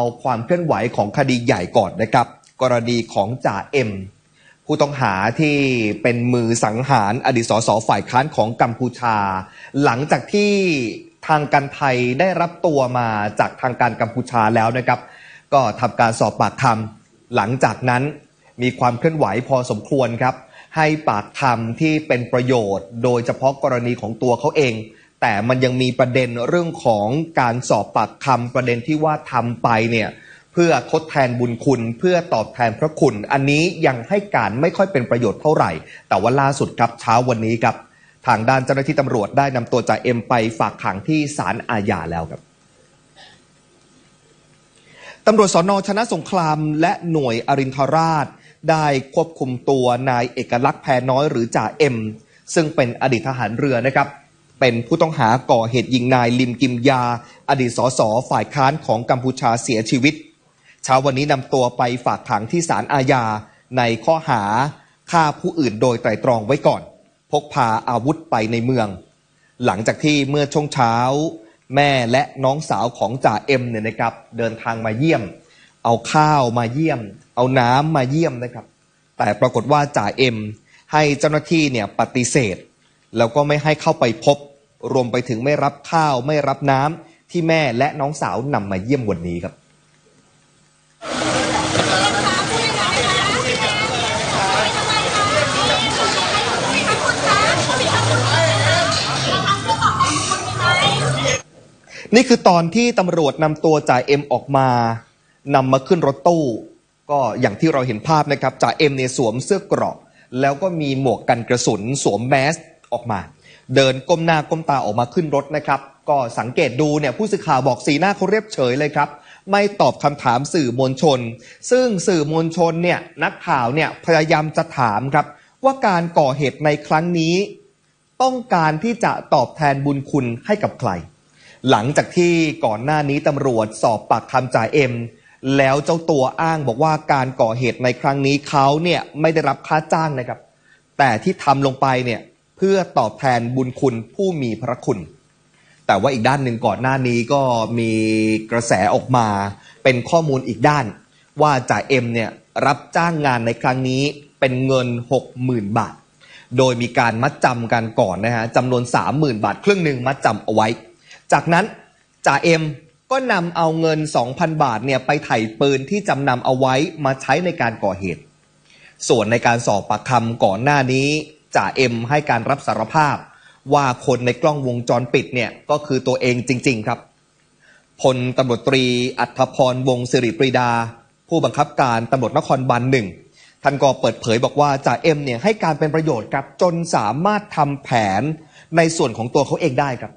เอาความเคลื่อนไหวของคดีใหญ่ก่อนนะครับ กรณีของจ่าเอ็ม ผู้ต้องหาที่เป็นมือสังหารอดีตสสฝ่ายค้านของกัมพูชา หลังจากที่ทางการไทยได้รับตัวมาจากทางการกัมพูชาแล้วนะครับ ก็ทำการสอบปากคำหลังจากนั้นมีความเคลื่อนไหวพอสมควรครับ ให้ปากคำที่เป็นประโยชน์ โดยเฉพาะกรณีของตัวเขาเอง แต่มันยังมีประเด็นเรื่องของการสอบปากคำประเด็นที่ว่าทำไปเนี่ยเพื่อทดแทนบุญคุณเพื่อตอบแทนพระคุณ อันนี้ยังให้การไม่ค่อยเป็นประโยชน์เท่าไหร่ แต่ว่าล่าสุดครับเช้าวันนี้ครับ ทางด้านเจ้าหน้าที่ตำรวจได้นำตัวจ่าเอ็มไปฝากขังที่ศาลอาญาแล้วครับตำรวจสนชนะสงครามและหน่วยอรินทราช ได้ควบคุมตัวนายเอกลักษณ์แพรน้อยหรือจ่าเอ็ม ซึ่งเป็นอดีตทหารเรือนะครับ เป็นผู้ต้องหาก่อเหตุยิงนายลิมกิมยา อดีตสสฝ่ายค้านของกัมพูชาเสียชีวิต เช้าวันนี้นำตัวไปฝากขังที่ศาลอาญาในข้อหาฆ่าผู้อื่นโดยไตรตรองไว้ก่อน พกพาอาวุธไปในเมือง หลังจากที่เมื่อช่วงเช้า แม่และน้องสาวของจ่าเอ็มเนี่ยนะครับ เดินทางมาเยี่ยม เอาข้าวมาเยี่ยม เอาน้ำมาเยี่ยมนะครับ แต่ปรากฏว่าจ่าเอ็มให้เจ้าหน้าที่เนี่ยปฏิเสธ แล้วก็ไม่ให้เข้าไปพบ รวมไปถึงไม่รับข้าวไม่รับน้ำที่แม่และน้องสาวนำมาเยี่ยมวันนี้ครับนี่คือตอนที่ตำรวจนำตัวจ่าเอ็มออกมานำมาขึ้นรถตู้ ก็อย่างที่เราเห็นภาพนะครับจ่าเอ็มเนี่ยสวมเสื้อเกราะ แล้วก็มีหมวกกันกระสุนสวมแมสออกมา เดินก้มหน้าก้มตาออกมาขึ้นรถนะครับ ก็สังเกตดูเนี่ยผู้สื่อข่าวบอกสีหน้าเขาเรียบเฉยเลยครับไม่ตอบคำถามสื่อมวลชน ซึ่งสื่อมวลชนเนี่ยนักข่าวเนี่ยพยายามจะถามครับ ว่าการก่อเหตุในครั้งนี้ ต้องการที่จะตอบแทนบุญคุณให้กับใคร หลังจากที่ก่อนหน้านี้ตำรวจสอบปากคำจ่าเอ็ม แล้วเจ้าตัวอ้างบอกว่าการก่อเหตุในครั้งนี้เขาเนี่ยไม่ได้รับค่าจ้างนะครับ แต่ที่ทำลงไปเนี่ย เพื่อตอบแทนบุญคุณผู้มีพระคุณ แต่ว่าอีกด้านหนึ่งก่อนหน้านี้ก็มีกระแสออกมา เป็นข้อมูลอีกด้าน ว่าจ่าเอ็มเนี่ยรับจ้างงานในครั้งนี้เป็นเงิน 60,000 บาท โดยมีการมัดจำกันก่อนนะฮะจำนวน 30,000 บาท ครึ่งหนึ่งมัดจำเอาไว้ จากนั้นจ่าเอ็มก็นำเอาเงิน 2,000 บาทเนี่ยไปไถ่ปืนที่จำนำเอาไว้มาใช้ในการก่อเหตุ ส่วนในการสอบปากคำก่อนหน้านี้ จ่าเอ็มให้การรับสารภาพ ว่าคนในกล้องวงจรปิดเนี่ยก็คือตัวเองจริง ๆ ครับพลตำรวจตรีอัธพรวงศิริปรีดา ผู้บังคับการตำรวจนครบาลหนึ่งท่านก็เปิดเผยบอกว่าจ่าเอ็มเนี่ยให้การเป็นประโยชน์ครับจนสามารถทำแผนในส่วนของตัวเขาเองได้ครับ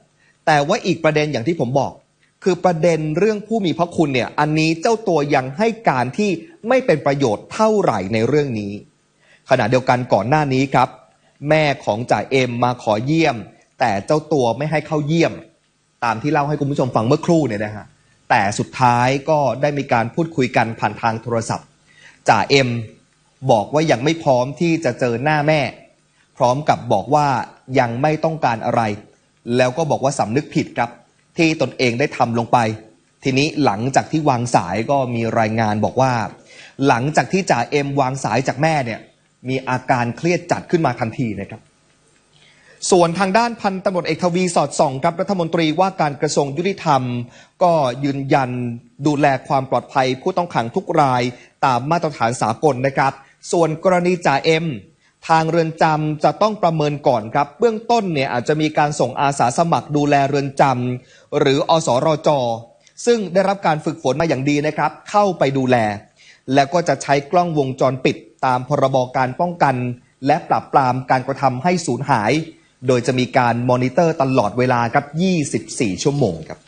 แต่ว่าอีกประเด็นอย่างที่ผมบอก คือประเด็นเรื่องผู้มีพระคุณเนี่ยอันนี้เจ้าตัวยังให้การที่ไม่เป็นประโยชน์เท่าไหร่ในเรื่องนี้ ขณะเดียวกันก่อนหน้านี้ครับ แม่ของจ่าเอ็มมาขอเยี่ยม แต่เจ้าตัวไม่ให้เข้าเยี่ยม ตามที่เล่าให้คุณผู้ชมฟังเมื่อครู่เนี่ยนะฮะแต่สุดท้ายก็ได้มีการพูดคุยกันผ่านทางโทรศัพท์จ่าเอ็มบอกว่ายังไม่พร้อมที่จะเจอหน้าแม่ พร้อมกับบอกว่ายังไม่ต้องการอะไร แล้วก็บอกว่าสำนึกผิดครับ ที่ตนเองได้ทำลงไป ทีนี้หลังจากที่วางสายก็มีรายงานบอกว่า หลังจากที่จ่าเอ็มวางสายจากแม่เนี่ย มีอาการเครียดจัดขึ้นมาทันทีนะครับ ส่วนทางด้านพันตำรวจเอกทวีสอดส่องครับรัฐมนตรีว่าการกระทรวงยุติธรรม ก็ยืนยันดูแลความปลอดภัยผู้ต้องขังทุกรายตามมาตรฐานสากลนะครับ ส่วนกรณีจ่าเอ็มทางเรือนจำจะต้องประเมินก่อนครับ เบื้องต้นเนี่ยอาจจะมีการส่งอาสาสมัครดูแลเรือนจำหรืออสรจซึ่งได้รับการฝึกฝนมาอย่างดีนะครับ เข้าไปดูแล แล้วก็จะใช้กล้องวงจรปิด ตามพรบการป้องกัน และปราบปรามการกระทำให้สูญหาย โดยจะมีการมอนิเตอร์ตลอดเวลาครับ 24 ชั่วโมงครับ